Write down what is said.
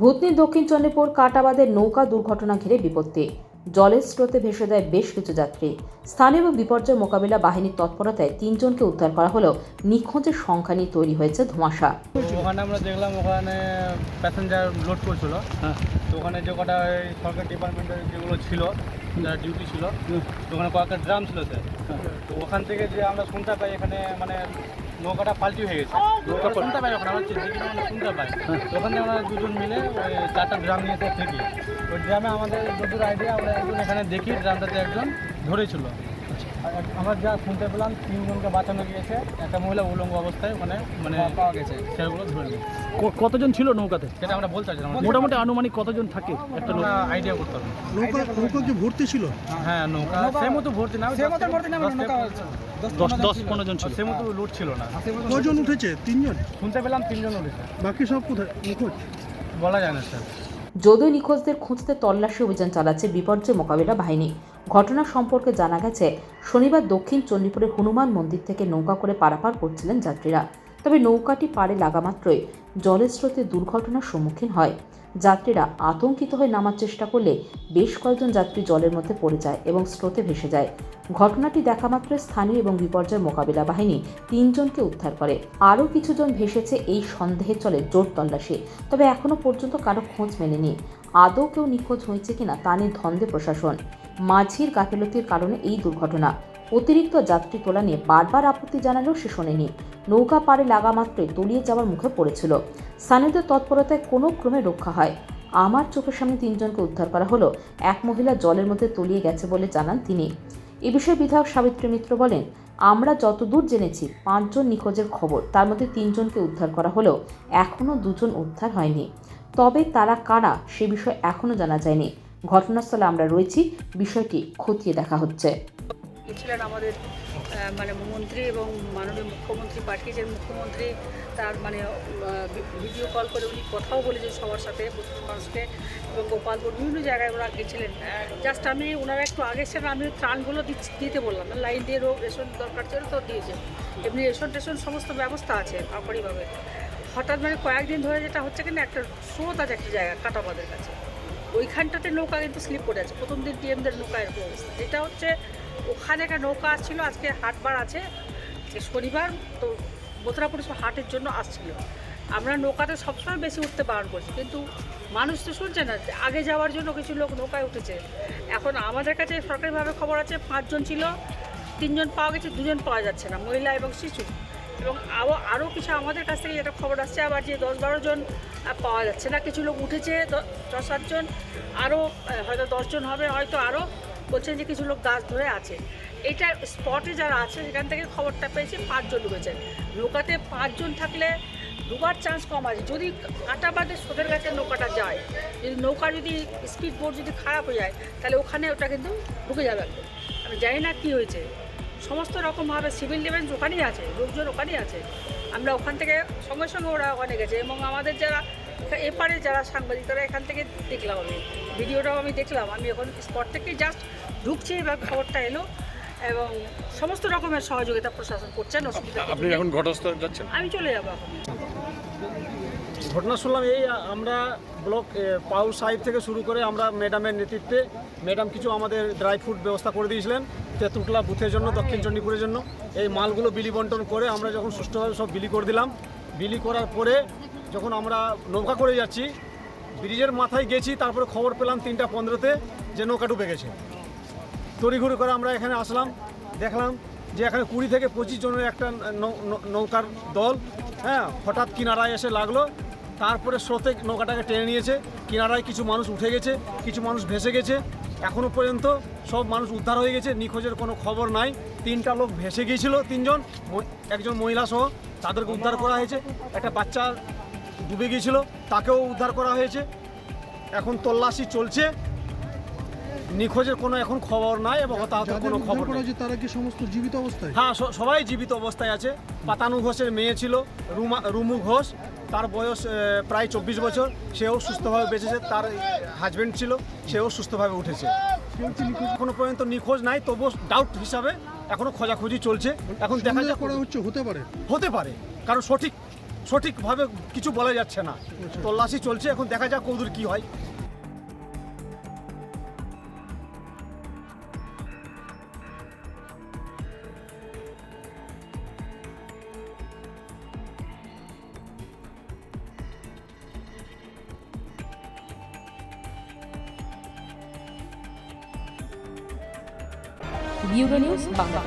ভূতনি দক্ষিণ চন্ডীপুর কাটাবাদের নৌকা দুর্ঘটনা ঘিরে বিপত্তি। জলের স্রোতে ভেসে দেয় বেশ কিছু যাত্রী। স্থানীয় এবং বিপর্যয় মোকাবিলা বাহিনীর তৎপরতায় তিনজনকে উদ্ধার করা হলেও নিখোঁজের সংখ্যা নিয়ে তৈরি হয়েছে ধোঁয়াশা। ওখানে আমরা দেখলাম ওখানে প্যাসেঞ্জার লোড করছিল। তো ওখানে যে কটা সরকার ডিপার্টমেন্টের যেগুলো ছিল যারা ডিউটি ছিল ওখানে কয়েকটা ড্রাম ছিল স্যার। তো ওখান থেকে যে আমরা শুনতে পাই এখানে মানে নৌকাটা পাল্টি হয়ে গেছে। নৌকা শুনতে পাই ওখানে? আমরা শুনতে পাই ওখানে আমরা দুজন মিলে ওই চারটা ড্রাম নিয়ে এসে থেকে ওই ড্রামে আমাদের দুটোর আইডিয়া আমরা একজন এখানে দেখি, ড্রামটাতে একজন ধরেছিল। আমরা যা শুনতে পেলাম তিনজনকে বাঁচানো গিয়েছে। একটা মহিলা উলঙ্গ অবস্থায় মানে মানে পাওয়া গেছে। সেগুলো ধরে নিয়েছে কতজন ছিল নৌকাতে? সেটা আমরা বলতে না মোটামুটি আনুমানিক কতজন থাকে একটা নৌকা? আইডিয়া করতে হবে নৌকা নৌকা কি ভর্তি ছিল? হ্যাঁ নৌকা সে মতো ভর্তি না সে মতো ভর্তি না নৌকা দশ দশ পনেরো জন ছিল। সে মতো লুট ছিল না। কজন উঠেছে? তিনজন? শুনতে পেলাম তিনজন উঠেছে। বাকি সব কোথায়? নিখোঁজ? বলা যায় না স্যার। যদিও নিখোঁজদের খুঁজতে তল্লাশি অভিযান চালাচ্ছে বিপর্যয় মোকাবিলা বাহিনী ঘটনা সম্পর্কে জানা গেছে, শনিবার দক্ষিণ চণ্ডীপুরের হনুমান মন্দির থেকে নৌকা করে পারাপার করছিলেন যাত্রীরা। তবে নৌকাটি পাড়ে লাগামাত্রই জলের স্রোতে দুর্ঘটনার সম্মুখীন হয়। যাত্রীরা আতঙ্কিত হয়ে নামার চেষ্টা করলে বেশ কয়েকজন যাত্রী জলের মধ্যে পড়ে যায় এবং স্রোতে ভেসে যায়। ঘটনাটি দেখা মাত্রই স্থানীয় এবং বিপর্যয় মোকাবিলা বাহিনী তিনজনকে উদ্ধার করে। আরও কিছুজন ভেসেছে এই সন্দেহে চলে জোর তল্লাশি, তবে এখনও পর্যন্ত কারও খোঁজ মেলেনি। আদৌ কেউ নিখোঁজ হয়েছে কিনা তা নিয়ে ধন্দে প্রশাসন। মাঝির গাফিলতির কারণে এই দুর্ঘটনা। অতিরিক্ত যাত্রী তোলা নিয়ে বারবার আপত্তি জানালেও সে শোনেনি। নৌকা পাড়ে লাগা মাত্রই তলিয়ে যাওয়ার মুখে পড়েছিল। স্থানীয়দের তৎপরতায় কোনো ক্রমে রক্ষা হয়। আমার চোখের সামনে তিনজনকে উদ্ধার করা হলো। এক মহিলা জলের মধ্যে তলিয়ে গেছে বলে জানান তিনি। এ বিষয়ে বিধায়ক সাবিত্রী মিত্র বলেন, আমরা যতদূর জেনেছি, পাঁচজন নিখোঁজের খবর। তার মধ্যে তিনজনকে উদ্ধার করা হলেও এখনও দুজন উদ্ধার হয়নি। তবে তারা কারা, সে বিষয়ে এখনও জানা যায়নি। ঘটনাস্থলে আমরা রয়েছি। বিষয়টি খতিয়ে দেখা হচ্ছে। ছিলেন আমাদের মানে মন্ত্রী এবং মাননীয় মুখ্যমন্ত্রী পাঠিয়েছেন মুখ্যমন্ত্রী, তার মানে ভিডিও কল করে উনি কথাও বলেছেন সবার সাথে মানুষকে, এবং গোপালপুর বিভিন্ন জায়গায় ওরা গেছিলেন। জাস্ট আমি, ওনারা একটু আগে এসে আমি ত্রাণগুলো দিচ্ছি- দিতে বললাম। লাইন দিয়ে রোগ, রেশন দরকার ছিল তো দিয়েছে। এমনি রেশন টেশন সমস্ত ব্যবস্থা আছে সরকারিভাবে হঠাৎ মানে কয়েকদিন ধরে যেটা হচ্ছে কিনা, একটা স্রোত আছে একটা জায়গা কাটাবাদের কাছে। ওইখানটাতে নৌকা কিন্তু স্লিপ করে আছে। প্রথম দিন ডিএমদের নৌকা এরকম অবস্থা। যেটা হচ্ছে, ওখানে একটা নৌকা আসছিল, আজকে হাটবার আছে শনিবার, তো বোতরাপুর হাটের জন্য আসছিল। আমরা নৌকাতে সবসময় বেশি উঠতে বারণ করছি, কিন্তু মানুষ তো শুনছে না যে আগে যাওয়ার জন্য কিছু লোক নৌকায় উঠেছে। এখন আমাদের কাছে সরকারিভাবে খবর আছে, পাঁচজন ছিল, তিনজন পাওয়া গেছে, দুজন পাওয়া যাচ্ছে না, মহিলা এবং শিশু। এবং আরও আরও কিছু আমাদের কাছ থেকে যেটা খবর আসছে, আবার যে দশ বারো জন পাওয়া যাচ্ছে না। কিছু লোক উঠেছে দশ সাতজন আরও হয়তো দশজন হবে, হয়তো আরও বলছেন যে কিছু লোক গাছ ধরে আছে। এটা স্পটে যারা আছে, সেখান থেকে খবরটা পেয়েছি, পাঁচজন ডুবেছেন নৌকাতে পাঁচজন থাকলে ডুবার চান্স কম আছে। যদি কাটাবাদে সোদের কাছে নৌকাটা যায়, যদি নৌকা যদি স্পিড বোট যদি খারাপ হয়ে যায়, তাহলে ওখানে ওটা কিন্তু ঢুকে যাবে আমি জানি না কী হয়েছে। সমস্ত রকমভাবে সিভিল ডিফেন্স ওখানেই আছে লোকজন ওখানেই আছে। আমরা ওখান থেকে সঙ্গে সঙ্গে ওরা ওখানে গেছে এবং আমাদের যারা এপারে যারা সাংবাদিক তারা এখান থেকে দেখলাম আমি। ভিডিওটাও আমি দেখলাম। আমি এখন স্পট থেকে জাস্ট ঢুকছি এবার খবরটা এলো এবং সমস্ত রকমের সহযোগিতা প্রশাসন করছেন অসুবিধা আপনি এখন ঘটনাস্থলে যাচ্ছেন? আমি চলে যাব এখন। ঘটনা শুনলাম এই আমরা ব্লক এ, পাউ সাইড থেকে শুরু করে আমরা ম্যাডামের নেতৃত্বে ম্যাডাম কিছু আমাদের ড্রাই ফ্রুট ব্যবস্থা করে দিয়েছিলেন। তেঁতুলতলা বুথের জন্য, দক্ষিণ চণ্ডীপুরের জন্য। এই মালগুলো বিলি বন্টন করে আমরা যখন সুষ্ঠুভাবে সব বিলি করে দিলাম, বিলি করার পরে যখন আমরা নৌকা করে যাচ্ছি, ব্রিজের মাথায় গেছি, তারপরে খবর পেলাম তিনটা পনেরোতে যে নৌকা ডুবে গেছে। তড়িঘড়ি করে আমরা এখানে আসলাম, দেখলাম যে এখানে কুড়ি থেকে পঁচিশ জনের একটা নৌকার দল হ্যাঁ হঠাৎ কিনারায় এসে লাগল। তারপরে স্রোতে নৌকাটাকে টেনে নিয়েছে, কিনারায় কিছু মানুষ উঠে গেছে, কিছু মানুষ ভেসে গেছে এখনও পর্যন্ত সব মানুষ উদ্ধার হয়ে গেছে নিখোঁজের কোনো খবর নাই। তিনটা লোক ভেসে গিয়েছিল তিনজন একজন মহিলা সহ তাদেরকে উদ্ধার করা হয়েছে। একটা বাচ্চা ডুবে গিয়েছিল তাকেও উদ্ধার করা হয়েছে। এখন তল্লাশি চলছে। নিখোঁজের কোনো এখন খবর নাই এবং হতাহতের কোনো খবর নেই। তারা কি সমস্ত জীবিত অবস্থায়? হ্যাঁ সবাই জীবিত অবস্থায় আছে। পাতানু ঘোষের মেয়ে ছিল রুমা রুমু ঘোষ তার বয়স প্রায় চব্বিশ বছর। সেও সুস্থভাবে বেঁচেছে তার হাজব্যান্ড ছিল সেও সুস্থভাবে উঠেছে। কোনো এখনও পর্যন্ত নিখোঁজ নাই তবুও ডাউট হিসাবে এখনও খোঁজাখুঁজি চলছে। এখন দেখা যাক। করা হচ্ছে হতে পারে। হতে পারে কারণ সঠিক সঠিকভাবে কিছু বলা যাচ্ছে না। তল্লাশি চলছে এখন দেখা যাক কৌদুর কি হয়। Bureau news Bangla